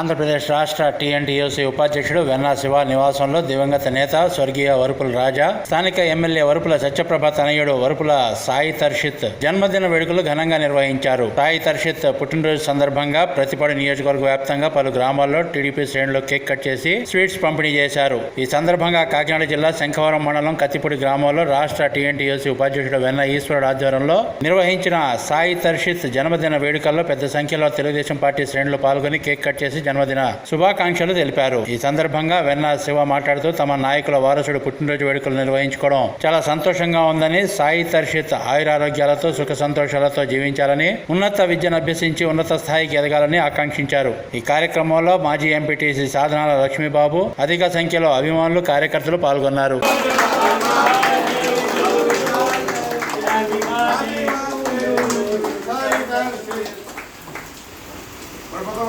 ఆంధ్రప్రదేశ్ రాష్ట్ర టీఎన్టీయూసీ ఉపాధ్యక్షుడు వెన్నా శివ నివాసంలో దివంగత నేత స్వర్గీయ వరుపుల రాజా స్థానిక ఎమ్మెల్యే వరుపుల సత్యప్రభ తనయుడు వరుపుల సాయి తర్షిత్ జన్మదిన వేడుకలు ఘనంగా నిర్వహించారు. సాయి తర్షిత్ పుట్టినరోజు సందర్భంగా ప్రతిపాడు నియోజకవర్గ వ్యాప్తంగా పలు గ్రామాల్లో టీడీపీ శ్రేణులు కేక్ కట్ చేసి స్వీట్స్ పంపిణీ చేశారు. ఈ సందర్భంగా కాకినాడ జిల్లా శంఖవరం మండలం కత్తిపూడి గ్రామంలో రాష్ట్ర టీఎన్టీయూసీ ఉపాధ్యక్షుడు వెన్న ఈశ్వరుడు ఆధ్వర్యంలో నిర్వహించిన సాయి తర్షిత్ జన్మదిన వేడుకల్లో పెద్ద సంఖ్యలో తెలుగుదేశం పార్టీ శ్రేణులు పాల్గొని కేక్ కట్ చేసి జన్మదిన శుభాకాంక్షలు తెలిపారు. ఈ సందర్భంగా వెన్న శివ మాట్లాడుతూ తమ నాయకుల వారసుడు పుట్టినరోజు వేడుకలు నిర్వహించుకోవడం చాలా సంతోషంగా ఉందని సాయి తర్షిత్ ఆయురారోగ్యాలతో సుఖ సంతోషాలతో జీవించాలని ఉన్నత విద్యను అభ్యసించి ఉన్నత స్థాయికి ఎదగాలని ఆకాంక్షించారు. ఈ కార్యక్రమంలో మాజీ ఎంపీటీసీ సాధనాల లక్ష్మీబాబు అధిక సంఖ్యలో అభిమానులు కార్యకర్తలు పాల్గొన్నారు. పర్వతం